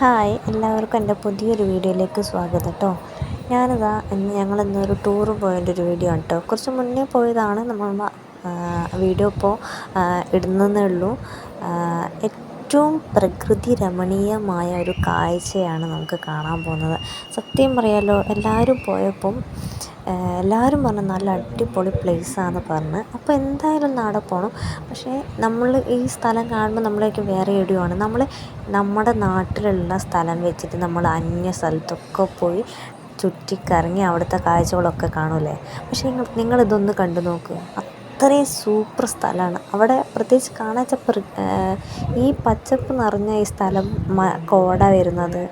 Hi എല്ലാവർക്കും എന്റെ പുതിയൊരു വീഡിയോയിലേക്ക് സ്വാഗതം കേട്ടോ ഞാനിതാ ഇന്ന് ഞങ്ങൾ ഇന്നൊരു ടൂർ പോയതിന്റെ ഒരു വീഡിയോ ആണ് കേട്ടോ കുറച്ച് മുന്നേ പോയതാണ് നമ്മൾ വീഡിയോ ഇപ്പോൾ ഇടുന്നതേ ഉള്ളൂ. ഏറ്റവും പ്രകൃതി രമണീയമായ ഒരു കാഴ്ചയാണ് നമുക്ക് കാണാൻ പോകുന്നത്. സത്യം പറയാലോ എല്ലാവരും പോയപ്പം എല്ലാവരും പറഞ്ഞു നല്ല അടിപൊളി പ്ലേസാന്ന് പറഞ്ഞ്. അപ്പോൾ എന്തായാലും അവിടെ പോകണം പക്ഷേ നമ്മൾ ഈ സ്ഥലം കാണുമ്പോൾ നമ്മളേക്ക് വേറെ എവിടെയാണ് നമ്മൾ നമ്മുടെ നാട്ടിലുള്ള സ്ഥലം വെച്ചിട്ട് നമ്മൾ അന്യ സ്ഥലത്തൊക്കെ പോയി ചുറ്റിക്കറങ്ങി അവിടുത്തെ കാഴ്ചകളൊക്കെ കാണൂലേ പക്ഷേ നിങ്ങൾ നിങ്ങളിതൊന്ന് കണ്ടു നോക്ക്. അത്രയും സൂപ്പർ സ്ഥലമാണ്. അവിടെ പ്രത്യേകിച്ച് കാണാൻ വെച്ചാൽ ഈ പച്ചപ്പ് നിറഞ്ഞ ഈ സ്ഥലം കോട വരുന്നത്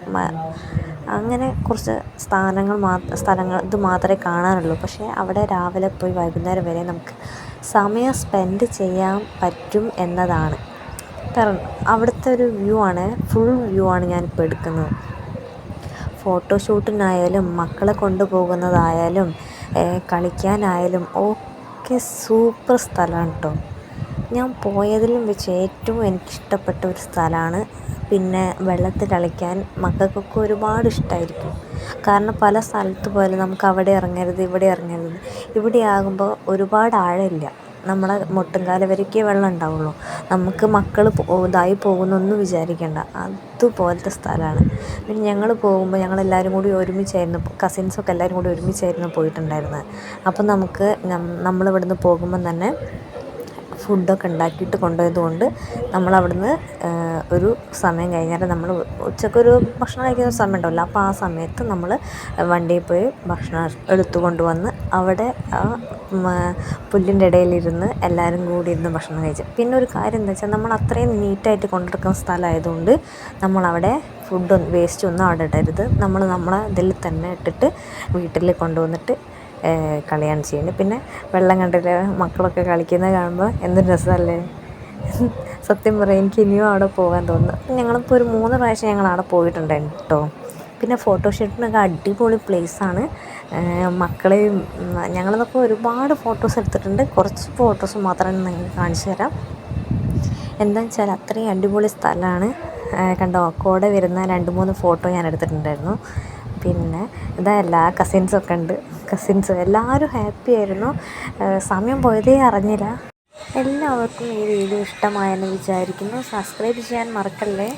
അങ്ങനെ കുറച്ച് സ്ഥാനങ്ങൾ സ്ഥലങ്ങൾ ഇത് മാത്രമേ കാണാനുള്ളൂ. പക്ഷേ അവിടെ രാവിലെ പോയി വൈകുന്നേരം വരെ നമുക്ക് സമയം സ്പെൻഡ് ചെയ്യാൻ പറ്റും എന്നതാണ്. കാരണം അവിടുത്തെ ഒരു വ്യൂ ആണ് ഫുൾ വ്യൂ ആണ് ഞാനിപ്പോൾ എടുക്കുന്നത്. ഫോട്ടോഷൂട്ടിനായാലും മക്കളെ കൊണ്ടുപോകുന്നതായാലും കളിക്കാനായാലും ഒക്കെ സൂപ്പർ സ്ഥലമാണ് കേട്ടോ ഞാൻ പോയതിലും വെച്ച് ഏറ്റവും എനിക്കിഷ്ടപ്പെട്ട ഒരു സ്ഥലമാണ്. പിന്നെ വെള്ളത്തിൽ കളിക്കാൻ മക്കൾക്കൊക്കെ ഒരുപാട് ഇഷ്ടമായിരിക്കും കാരണം പല സ്ഥലത്ത് പോയാലും നമുക്ക് അവിടെ ഇറങ്ങരുത് ഇവിടെ ഇറങ്ങരുത്. ഇവിടെ ആകുമ്പോൾ ഒരുപാട് ആഴമില്ല. നമ്മളെ മുട്ടുംകാല വരയ്ക്കേ വെള്ളം ഉണ്ടാവുള്ളൂ. നമുക്ക് മക്കൾ ഇതായി പോകുന്നൊന്നും വിചാരിക്കേണ്ട. അതുപോലത്തെ സ്ഥലമാണ്. പിന്നെ ഞങ്ങൾ പോകുമ്പോൾ ഞങ്ങളെല്ലാവരും കൂടി ഒരുമിച്ചായിരുന്നു കസിൻസൊക്കെ എല്ലാവരും കൂടി ഒരുമിച്ചായിരുന്നു പോയിട്ടുണ്ടായിരുന്നത്. അപ്പം നമുക്ക് നമ്മളിവിടുന്ന് പോകുമ്പം തന്നെ ഫുഡൊക്കെ ഉണ്ടാക്കിയിട്ട് കൊണ്ടുപോയത് കൊണ്ട് നമ്മൾ ഒരു സമയം കഴിഞ്ഞാൽ നമ്മൾ ഉച്ചക്കൊരു ഭക്ഷണം കഴിക്കുന്ന സമയം ഉണ്ടാവില്ല. അപ്പോൾ ആ സമയത്ത് നമ്മൾ വണ്ടിയിൽ പോയി ഭക്ഷണം എടുത്തു കൊണ്ടുവന്ന് അവിടെ ആ പുല്ലിന്റെ ഇടയിലിരുന്ന് എല്ലാവരും കൂടി ഇരുന്ന് ഭക്ഷണം കഴിച്ചു. പിന്നെ ഒരു കാര്യം എന്താ വെച്ചാൽ നമ്മൾ അത്രയും നീറ്റായിട്ട് കൊണ്ടെടുക്കുന്ന സ്ഥലമായതുകൊണ്ട് നമ്മളവിടെ ഫുഡ് വേസ്റ്റ് ഒന്നും അവിടെ ഇടരുത്. നമ്മൾ നമ്മളെ ഇതിൽ തന്നെ ഇട്ടിട്ട് വീട്ടിൽ കൊണ്ടുവന്നിട്ട് കളിയാണ് ചെയ്യുന്നത്. പിന്നെ വെള്ളം കണ്ടിട്ട് മക്കളൊക്കെ കളിക്കുന്നത് കാണുമ്പോൾ എന്ത് രസമല്ലേ? സത്യം പറയാം എനിക്ക് ഇനിയും അവിടെ പോകാൻ തോന്നുന്നു. ഞങ്ങളിപ്പോൾ ഒരു മൂന്ന് പ്രാവശ്യം ഞങ്ങൾ അവിടെ പോയിട്ടുണ്ടായിരുന്നു കേട്ടോ പിന്നെ ഫോട്ടോഷൂട്ടിനൊക്കെ അടിപൊളി പ്ലേസാണ് മക്കളെയും ഞങ്ങളിതൊക്കെ ഒരുപാട് ഫോട്ടോസ് എടുത്തിട്ടുണ്ട്. കുറച്ച് ഫോട്ടോസ് മാത്രമേ നിങ്ങൾക്ക് കാണിച്ചു തരാം. എന്താണെന്ന് വെച്ചാൽ അത്രയും അടിപൊളി സ്ഥലമാണ്. കണ്ടോ കൂടെ വരുന്ന രണ്ട് മൂന്ന് ഫോട്ടോ ഞാൻ എടുത്തിട്ടുണ്ടായിരുന്നു. പിന്നെ ഇതാ എല്ലാ കസിൻസൊക്കെ ഉണ്ട്. കസിൻസ് എല്ലാവരും ഹാപ്പി ആയിരുന്നു. സമയം പോയതേ അറിഞ്ഞില്ല. എല്ലാവർക്കും ഈ വീഡിയോ ഇഷ്ടമായെന്ന് വിചാരിക്കുന്നു. സബ്സ്ക്രൈബ് ചെയ്യാൻ മറക്കല്ലേ?